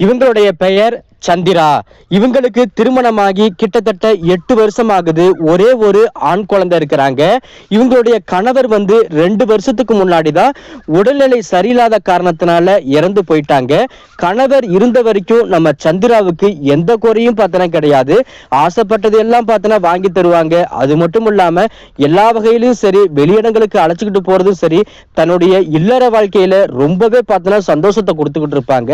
இவங்களுடைய பெயர் சந்திரா இவங்களுக்கு திருமணமாகி கிட்டத்தட்ட எட்டு வருஷம் ஆகுது ஒரே ஒரு ஆண் குழந்தை இருக்கிறாங்க. இவங்களுடைய கணவர் வந்து ரெண்டு வருஷத்துக்கு முன்னாடி தான் உடல்நிலை சரியில்லாத காரணத்தினால இறந்து போயிட்டாங்க. கணவர் இருந்த வரைக்கும் நம்ம சந்திராவுக்கு எந்த குறையும் பார்த்தனா கிடையாது. ஆசைப்பட்டது எல்லாம் பார்த்தனா வாங்கி தருவாங்க. அது மட்டும் இல்லாம எல்லா வகையிலும் சரி வெளியிடங்களுக்கு அழைச்சிக்கிட்டு போறதும் சரி தன்னுடைய இல்லற வாழ்க்கையில ரொம்பவே பார்த்தனா சந்தோஷத்தை கொடுத்துக்கிட்டு இருப்பாங்க.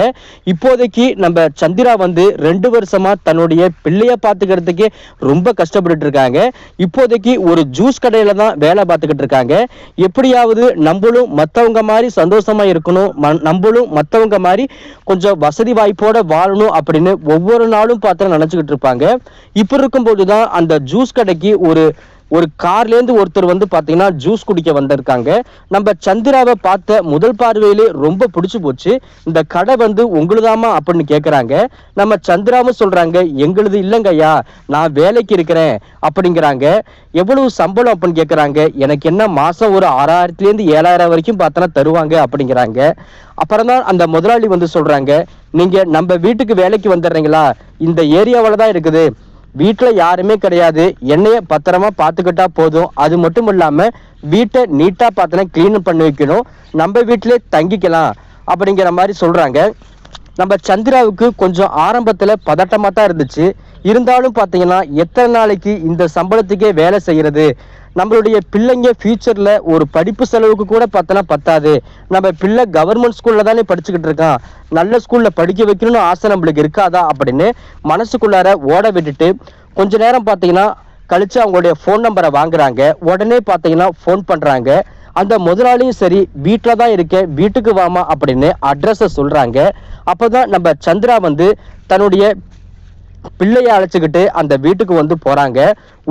இப்போதைக்கு நம்ம சந்திரா வந்து ரெண்டு வருஷமா தன்னுடைய பிள்ளைய பார்த்துக்கிறதுக்கு ரொம்ப கஷ்டப்பட்டுட்டு இருக்காங்க. இப்போதைக்கு ஒரு ஜூஸ் கடையில தான் வேலை பார்த்துக்கிட்டு இருக்காங்க. எப்படியாவது நம்மளும் மற்றவங்க மாதிரி சந்தோஷமா இருக்கணும். நம்மளும் மற்றவங்க மாதிரி கொஞ்சம் வசதி வாய்ப்போட வாழணும் அப்படின்னு ஒவ்வொரு நாளும் பார்த்து நினைச்சுக்கிட்டு இருப்பாங்க. இப்போ இருக்கும்போது தான் அந்த ஜூஸ் கடைக்கு ஒரு ஒரு கார்லேருந்து ஒருத்தர் வந்து பார்த்தீங்கன்னா ஜூஸ் குடிக்க வந்திருக்காங்க. நம்ம சந்திராவை பார்த்த முதல் பார்வையிலே ரொம்ப பிடிச்சி போச்சு. இந்த கடை வந்து உங்களுதாமா அப்படின்னு கேட்குறாங்க நம்ம சந்திராவும் சொல்கிறாங்க எங்களுது இல்லைங்க ஐயா நான் வேலைக்கு இருக்கிறேன் அப்படிங்கிறாங்க. எவ்வளவு சம்பளம்? அப்படின்னு கேட்குறாங்க எனக்கு என்ன மாதம் ஒரு ஆறாயிரத்துலேருந்து ஏழாயிரம் வரைக்கும் பார்த்தோன்னா தருவாங்க அப்படிங்கிறாங்க. அப்புறம் தான் அந்த முதலாளி வந்து சொல்கிறாங்க நீங்கள் நம்ம வீட்டுக்கு வேலைக்கு வந்துடுறீங்களா? இந்த ஏரியாவில் தான் இருக்குது. வீட்டில் யாருமே கிடையாது. என்னைய பத்திரமா பார்த்துக்கிட்டா போதும். அது மட்டும் இல்லாமல் வீட்டை நீட்டாக பார்த்தனா க்ளீன் பண்ணி வைக்கணும். நம்ம வீட்டிலே தங்கிக்கலாம். அப்படிங்கிற மாதிரி சொல்கிறாங்க நம்ம சந்திராவுக்கு கொஞ்சம் ஆரம்பத்துல பதட்டமா தான் இருந்துச்சு. இருந்தாலும் பார்த்தீங்கன்னா எத்தனை நாளைக்கு இந்த சம்பளத்துக்கே வேலை செய்யறது? நம்மளுடைய பிள்ளைங்க ஃபியூச்சர்ல ஒரு படிப்பு செலவுக்கு கூட பார்த்தனா பத்தாது. நம்ம பிள்ளை கவர்மெண்ட் ஸ்கூல்ல தானே படிச்சுக்கிட்டு இருக்கான். நல்ல ஸ்கூல்ல படிக்க வைக்கணும்னு ஆசை நம்மளுக்கு இருக்காதா அப்படின்னு மனசுக்குள்ளார ஓட விட்டுட்டு கொஞ்ச நேரம் பார்த்தீங்கன்னா கழிச்சு அவங்களுடைய ஃபோன் நம்பரை வாங்குறாங்க. உடனே பார்த்தீங்கன்னா ஃபோன் பண்றாங்க. அந்த முதலாளியும் சரி வீட்டில் தான் இருக்கேன் வீட்டுக்கு வாமா அப்படின்னு அட்ரஸை அப்போ தான் நம்ம சந்திரா வந்து தன்னுடைய பிள்ளையை அழைச்சிக்கிட்டு அந்த வீட்டுக்கு வந்து போறாங்க.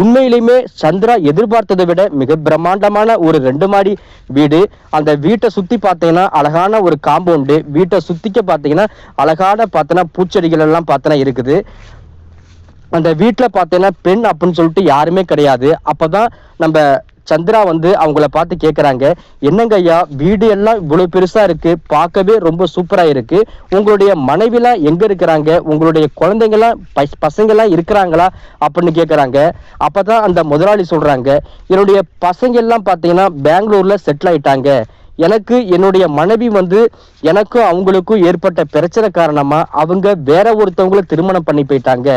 உண்மையிலுமே சந்திரா எதிர்பார்த்ததை விட மிக பிரம்மாண்டமான ஒரு ரெண்டு மாடி வீடு. அந்த வீட்டை சுத்தி பார்த்தீங்கன்னா அழகான ஒரு காம்பவுண்டு. வீட்டை சுத்திக்க பார்த்தீங்கன்னா அழகான பார்த்தோன்னா பூச்செடிகள் எல்லாம் பார்த்தோன்னா இருக்குது. அந்த வீட்டில் பார்த்தீங்கன்னா பெண் அப்படின்னு சொல்லிட்டு யாருமே கிடையாது. அப்பதான் நம்ம சந்திரா வந்து அவங்கள பார்த்து கேட்குறாங்க என்னங்க ஐயா வீடு எல்லாம் இவ்வளோ பெருசாக இருக்குது பார்க்கவே ரொம்ப சூப்பராக இருக்குது உங்களுடைய மனைவிலாம் எங்கே இருக்கிறாங்க? உங்களுடைய குழந்தைங்களாம் பஸ் பசங்கள்லாம் இருக்கிறாங்களா? அப்படின்னு கேட்குறாங்க அப்போ தான் அந்த முதலாளி சொல்கிறாங்க என்னுடைய பசங்க எல்லாம் பார்த்தீங்கன்னா பெங்களூரில் செட்டில் ஆயிட்டாங்க. எனக்கு என்னுடைய மனைவி வந்து எனக்கும் அவங்களுக்கும் ஏற்பட்ட பிரச்சனை காரணமா அவங்க வேற ஒருத்தவங்கள திருமணம் பண்ணி போயிட்டாங்க.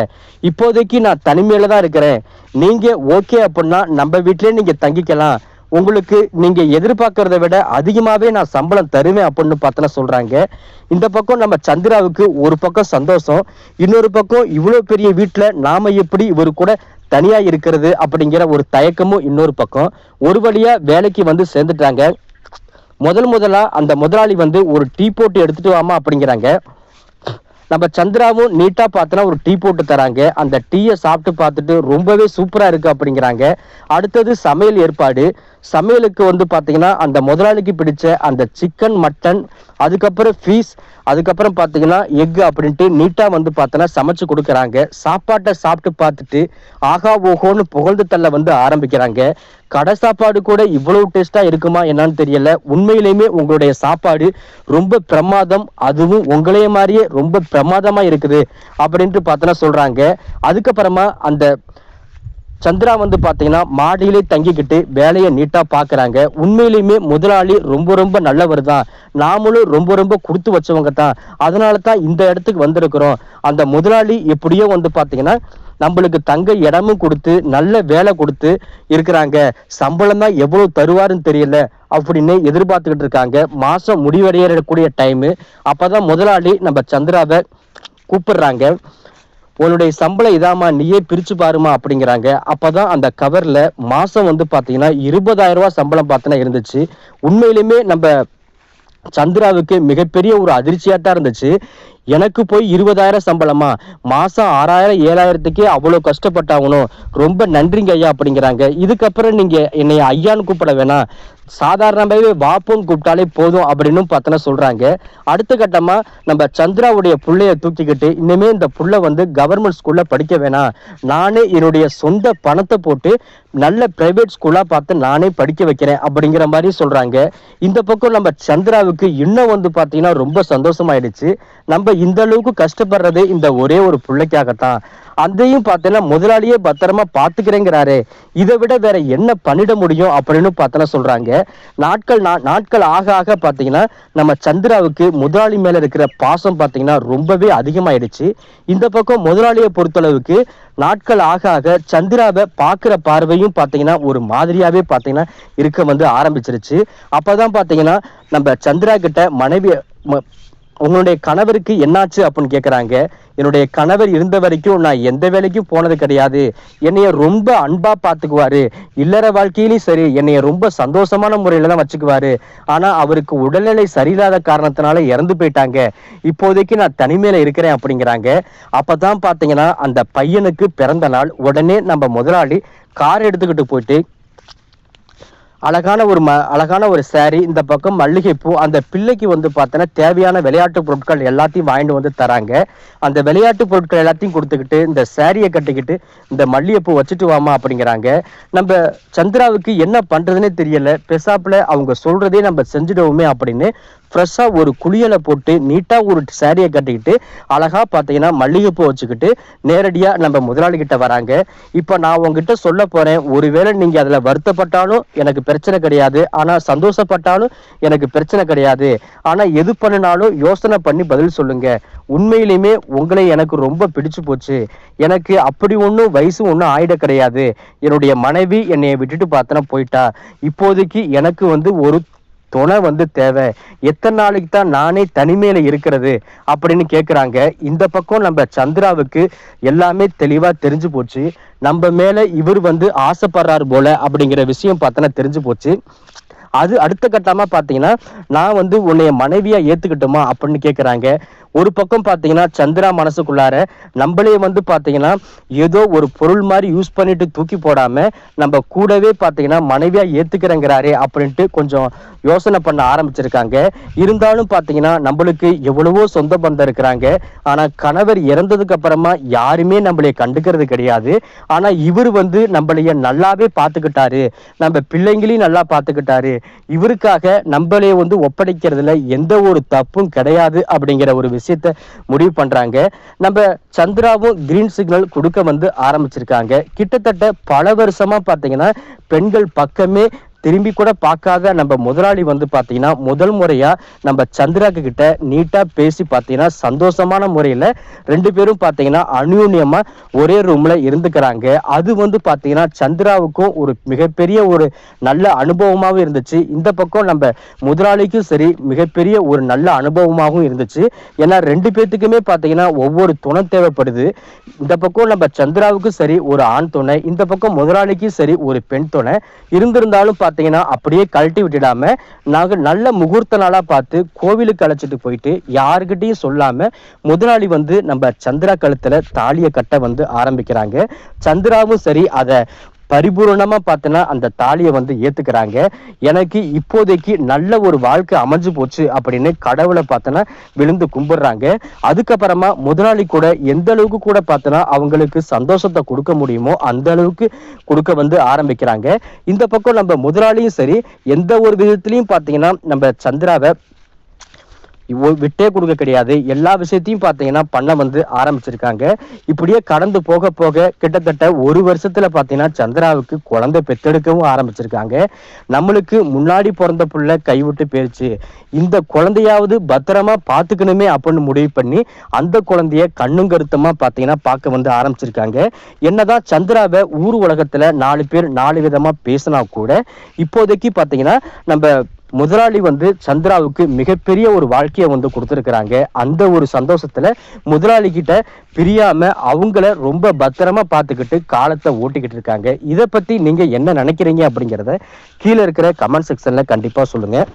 இப்போதைக்கு நான் தனிமையில தான் இருக்கிறேன். நீங்க ஓகே அப்படின்னா நம்ம வீட்டிலே நீங்க தங்கிக்கலாம். உங்களுக்கு நீங்க எதிர்பார்க்கறத விட அதிகமாவே நான் சம்பளம் தருவேன் அப்படின்னு பார்த்தனா சொல்றாங்க. இந்த பக்கம் நம்ம சந்திராவுக்கு ஒரு பக்கம் சந்தோஷம். இன்னொரு பக்கம் இவ்வளவு பெரிய வீட்டுல நாம எப்படி இவர் கூட தனியா இருக்கிறது அப்படிங்கிற ஒரு தயக்கமும் இன்னொரு பக்கம். ஒரு வழியா வேலைக்கு வந்து சேர்ந்துட்டாங்க. முதல் முதலா அந்த முதலாளி வந்து ஒரு டீ போட்டு எடுத்துட்டு வாமா அப்படிங்கிறாங்க. நம்ம சந்திராவும் நீட்டா பார்த்தனா ஒரு டீ போட்டு தராங்க. அந்த டீயை சாப்பிட்டு பார்த்துட்டு ரொம்பவே சூப்பரா இருக்கு அப்படிங்கிறாங்க. அடுத்தது சமையல் ஏற்பாடு. சமையலுக்கு வந்து பார்த்தீங்கன்னா அந்த முதலாளிக்கு பிடிச்ச அந்த சிக்கன் மட்டன் அதுக்கப்புறம் ஃபீஸ் அதுக்கப்புறம் பார்த்தீங்கன்னா எக் அப்படின்ட்டு நீட்டாக வந்து பார்த்தோன்னா சமைச்சு கொடுக்குறாங்க. சாப்பாட்டை சாப்பிட்டு பார்த்துட்டு ஆகா ஓஹோன்னு புகழ்ந்து தள்ள வந்து ஆரம்பிக்கிறாங்க. கடை சாப்பாடு கூட இவ்வளவு டேஸ்ட்டாக இருக்குமா என்னன்னு தெரியல. உண்மையிலையுமே உங்களுடைய சாப்பாடு ரொம்ப பிரமாதம் அதுவும் உங்களைய மாதிரியே ரொம்ப பிரமாதமாக இருக்குது அப்படின்ட்டு பார்த்தோன்னா சொல்கிறாங்க அதுக்கப்புறமா அந்த சந்திரா வந்து பார்த்தீங்கன்னா மாடியிலே தங்கிக்கிட்டு வேலையை நீட்டாக பார்க்குறாங்க உண்மையிலையுமே முதலாளி ரொம்ப ரொம்ப நல்லவர் தான். நாமளும் ரொம்ப ரொம்ப கொடுத்து வச்சவங்க தான். அதனால தான் இந்த இடத்துக்கு வந்திருக்கிறோம். அந்த முதலாளி எப்படியோ வந்து பார்த்தீங்கன்னா நம்மளுக்கு தங்க இடமும் கொடுத்து நல்ல வேலை கொடுத்து இருக்கிறாங்க. சம்பளம் தான் எவ்வளோ தருவாருன்னு தெரியல அப்படின்னு எதிர்பார்த்துக்கிட்டு இருக்காங்க. மாதம் முடிவடையக்கூடிய டைமு அப்போ தான் முதலாளி நம்ம சந்திராவை கூப்பிடுறாங்க. உன்னுடைய சம்பளம் இதாம்மா நீயே பிரிச்சு பாருமா அப்படிங்கிறாங்க. அப்பதான் அந்த கவர்ல மாசம் வந்து பாத்தீங்கன்னா இருபதாயிரம் ரூபாய் சம்பளம் பார்த்தனா இருந்துச்சு. உண்மையிலுமே நம்ம சந்திராவுக்கு மிகப்பெரிய ஒரு அதிர்ச்சியாக தான் இருந்துச்சு. எனக்கு போய் இருபதாயிரம் சம்பளமா? மாசம் ஆறாயிரம் ஏழாயிரத்துக்கே அவ்வளோ கஷ்டப்பட்டாகணும். ரொம்ப நன்றிங்க ஐயா அப்படிங்கிறாங்க. இதுக்கப்புறம் நீங்க என்னை ஐயான்னு கூப்பிட வேணாம். சாதாரணமாகவே வாப்புன்னு கூப்பிட்டாலே போதும் அப்படின்னு பார்த்தனா சொல்கிறாங்க அடுத்த கட்டமாக நம்ம சந்திராவுடைய பிள்ளைய தூக்கிக்கிட்டு இனிமே இந்த புள்ளை வந்து கவர்மெண்ட் ஸ்கூலில் படிக்க வேணாம். நானே என்னுடைய சொந்த பணத்தை போட்டு நல்ல பிரைவேட் ஸ்கூலாக பார்த்து நானே படிக்க வைக்கிறேன் அப்படிங்கிற மாதிரி சொல்கிறாங்க இந்த பக்கம் நம்ம சந்திராவுக்கு இன்னும் வந்து பார்த்தீங்கன்னா ரொம்ப சந்தோஷமாயிடுச்சு. நம்ம இந்த அளவுக்கு கஷ்டப்படுறது இந்த ஒரே ஒரு பிள்ளைக்காகத்தான். அதையும் பார்த்தீங்கன்னா முதலாளியே பத்திரமா பாத்துக்கிறேங்கிறாரு இதை விட வேற என்ன பண்ணிட முடியும் அப்படின்னு பார்த்தோன்னா சொல்றாங்க. நாட்கள் நா- நாட்கள் ஆக ஆக பார்த்தீங்கன்னா நம்ம சந்திராவுக்கு முதலாளி மேல இருக்கிற பாசம் பார்த்தீங்கன்னா ரொம்பவே அதிகமாயிடுச்சு. இந்த பக்கம் முதலாளியை பொறுத்தளவுக்கு நாட்கள் ஆக ஆக சந்திராவை பார்க்குற பார்வையும் பார்த்தீங்கன்னா ஒரு மாதிரியாவே பார்த்தீங்கன்னா இருக்க வந்து ஆரம்பிச்சிருச்சு. அப்போதான் பார்த்தீங்கன்னா நம்ம சந்திரா கிட்ட மனைவி ம- உங்களுடைய கணவருக்கு என்னாச்சு அப்படின்னு கேட்குறாங்க என்னுடைய கணவர் இருந்த வரைக்கும் நான் எந்த வேலைக்கும் போனது கிடையாது. என்னைய ரொம்ப அன்பா பார்த்துக்குவார் இல்லற வாழ்க்கையிலையும் சரி என்னைய ரொம்ப சந்தோஷமான முறையில தான் வச்சுக்குவாரு. ஆனா அவருக்கு உடல்நிலை சரியில்லாத காரணத்தினால இறந்து போயிட்டாங்க. இப்போதைக்கு நான் தனிமையில இருக்கிறேன் அப்படிங்கிறாங்க. அப்பதான் பாத்தீங்கன்னா அந்த பையனுக்கு பிறந்த நாள். உடனே நம்ம முதலாளி கார் எடுத்துக்கிட்டு போயிட்டு அழகான ஒரு ம அழகான ஒரு சேரீ இந்த பக்கம் மல்லிகைப்பூ அந்த பிள்ளைக்கு வந்து பார்த்தோன்னா தேவையான விளையாட்டு பொருட்கள் எல்லாத்தையும் வாங்கிட்டு வந்து தராங்க. அந்த விளையாட்டு பொருட்கள் எல்லாத்தையும் கொடுத்துக்கிட்டு இந்த சாரியை கட்டிக்கிட்டு இந்த மல்லிகைப்பூ வச்சுட்டு வாமா அப்படிங்கிறாங்க. நம்ம சந்திராவுக்கு என்ன பண்ணுறதுனே தெரியல. பெசாப்பில் அவங்க சொல்கிறதே நம்ம செஞ்சுடுவோமே அப்படின்னு ஃப்ரெஷ்ஷாக ஒரு குளியலை போட்டு நீட்டாக ஒரு சேரீயை கட்டிக்கிட்டு அழகாக பார்த்தீங்கன்னா மல்லிகைப்பூ வச்சுக்கிட்டு நேரடியாக நம்ம முதலாளிகிட்ட வராங்க. இப்போ நான் உங்ககிட்ட சொல்ல போகிறேன் ஒருவேளை நீங்கள் அதில் வருத்தப்பட்டாலும் எனக்கு பிரச்சனை கிடையாது. ஆனால் சந்தோஷப்பட்டாலும் எனக்கு பிரச்சனை கிடையாது. ஆனால் எது பண்ணினாலும் யோசனை பண்ணி பதில் சொல்லுங்கள் உண்மையிலுமே உங்களை எனக்கு ரொம்ப பிடிச்சு போச்சு. எனக்கு அப்படி ஒன்றும் வயசு ஒன்றும் ஆயிட கிடையாது. என்னுடைய மனைவி என்னை விட்டுட்டு பார்த்தனா போயிட்டா. இப்போதைக்கு எனக்கு வந்து ஒரு துணை வந்து தேவை. எத்தனை நாளைக்கு தான் நானே தனிமையில இருக்கிறது அப்படின்னு கேக்குறாங்க. இந்த பக்கம் நம்ம சந்திராவுக்கு எல்லாமே தெளிவா தெரிஞ்சு போச்சு. நம்ம மேல இவர் வந்து ஆசைப்படுறாரு போல அப்படிங்கிற விஷயம் பார்த்தோன்னா தெரிஞ்சு போச்சு. அது அடுத்த கட்டமா பாத்தீங்கன்னா நான் வந்து உன்னைய மனைவியா ஏத்துக்கிட்டோமா அப்படின்னு கேக்குறாங்க. ஒரு பக்கம் பார்த்தீங்கன்னா சந்திரா மனசுக்குள்ளார நம்மளே வந்து பார்த்தீங்கன்னா ஏதோ ஒரு பொருள் மாதிரி யூஸ் பண்ணிட்டு தூக்கி போடாம நம்ம கூடவே பார்த்தீங்கன்னா மனைவியா ஏத்துக்கிறேங்கிறாரே அப்படின்ட்டு கொஞ்சம் யோசனை பண்ண ஆரம்பிச்சிருக்காங்க. இருந்தாலும் பார்த்தீங்கன்னா நம்மளுக்கு எவ்வளவோ சொந்த பந்தம் இருக்கிறாங்க. ஆனா கணவர் இறந்ததுக்கு அப்புறமா யாருமே நம்மளைய கண்டுக்கிறது கிடையாது. ஆனா இவர் வந்து நம்மளைய நல்லாவே பார்த்துக்கிட்டாரு நம்ம பிள்ளைங்களையும் நல்லா பார்த்துக்கிட்டாரு இவருக்காக நம்மளைய வந்து ஒப்படைக்கிறதுல எந்த ஒரு தப்பும் கிடையாது அப்படிங்கிற ஒரு விஷயத்த முடிவு பண்றாங்க. நம்ம சந்திராவும் கிரீன் சிக்னல் கொடுக்க வந்து ஆரம்பிச்சிருக்காங்க. கிட்டத்தட்ட பல வருஷமா பாத்தீங்கன்னா பெண்கள் பக்கமே திரும்பி கூட பார்க்காத நம்ம முதலாளி வந்து பார்த்தீங்கன்னா முதல் முறையா நம்ம சந்திராக்கு கிட்ட நீட்டா பேசி பார்த்தீங்கன்னா சந்தோஷமான முறையில ரெண்டு பேரும் பார்த்தீங்கன்னா அந்யூன்யமா ஒரே ரூம்ல இருந்துக்கிறாங்க. அது வந்து பார்த்தீங்கன்னா சந்திராவுக்கும் ஒரு மிகப்பெரிய ஒரு நல்ல அனுபவமாகவும் இருந்துச்சு. இந்த பக்கம் நம்ம முதலாளிக்கும் சரி மிகப்பெரிய ஒரு நல்ல அனுபவமாகவும் இருந்துச்சு. ஏன்னா ரெண்டு பேர்த்துக்குமே பார்த்தீங்கன்னா ஒவ்வொரு துணை தேவைப்படுது. இந்த பக்கம் நம்ம சந்திராவுக்கும் சரி ஒரு ஆண் துணை. இந்த பக்கம் முதலாளிக்கும் சரி ஒரு பெண் துணை. இருந்திருந்தாலும் பார்த்தீங்கன்னா அப்படியே கழட்டி விட்டுடாம நாங்க நல்ல முகூர்த்த நாளாக பார்த்து கோவிலுக்கு அழைச்சிட்டு போயிட்டு யாருக்கிட்டையும் சொல்லாம முதலாளி வந்து நம்ம சந்திரா கழுத்துல தாலியை கட்ட வந்து ஆரம்பிக்கிறாங்க. சந்திராவும் சரி அதை பரிபூரணமா பார்த்தோன்னா அந்த தாலியை வந்து ஏத்துக்கிறாங்க. எனக்கு இப்போதைக்கு நல்ல ஒரு வாழ்க்கை அமைஞ்சு போச்சு அப்படின்னு கடவுளை பார்த்தோன்னா விழுந்து கும்பிடுறாங்க. அதுக்கப்புறமா முதலாளி கூட எந்த அளவுக்கு கூட பார்த்தோன்னா அவங்களுக்கு சந்தோஷத்தை கொடுக்க முடியுமோ அந்த அளவுக்கு கொடுக்க வந்து ஆரம்பிக்கிறாங்க. இந்த பக்கம் நம்ம முதலாளியும் சரி எந்த ஒரு விதத்திலையும் பார்த்தீங்கன்னா நம்ம சந்திராவை விட்டே கொடுக்க கிடையாது. எல்லா விஷயத்தையும் பார்த்தீங்கன்னா பண்ண வந்து ஆரம்பிச்சிருக்காங்க. இப்படியே கடந்து போக போக கிட்டத்தட்ட ஒரு வருஷத்துல பார்த்தீங்கன்னா சந்திராவுக்கு குழந்தை பெத்தெடுக்கவும் ஆரம்பிச்சிருக்காங்க. நம்மளுக்கு முன்னாடி பிறந்த புள்ள கைவிட்டு போயிருச்சு. இந்த குழந்தையாவது பத்திரமா பார்த்துக்கணுமே அப்படின்னு முடிவு பண்ணி அந்த குழந்தைய கண்ணும் கருத்துமா பார்த்தீங்கன்னா பார்க்க வந்து ஆரம்பிச்சிருக்காங்க. என்னதான் சந்திராவை ஊர் உலகத்துல நாலு பேர் நாலு விதமா பேசினா கூட இப்போதைக்கு பார்த்தீங்கன்னா நம்ம முதலாளி வந்து சந்திராவுக்கு மிகப்பெரிய ஒரு வாழ்க்கையை வந்து கொடுத்துருக்குறாங்க. அந்த ஒரு சந்தோஷத்துல முதலாளி கிட்ட பிரியாம அவங்கள ரொம்ப பத்திரமா பார்த்துக்கிட்டு காலத்தை ஓட்டிக்கிட்டு இருக்காங்க. இதை பத்தி நீங்க என்ன நினைக்கிறீங்க அப்படிங்கிறத கீழே இருக்கிற கமெண்ட் செக்ஷன்ல கண்டிப்பா சொல்லுங்க.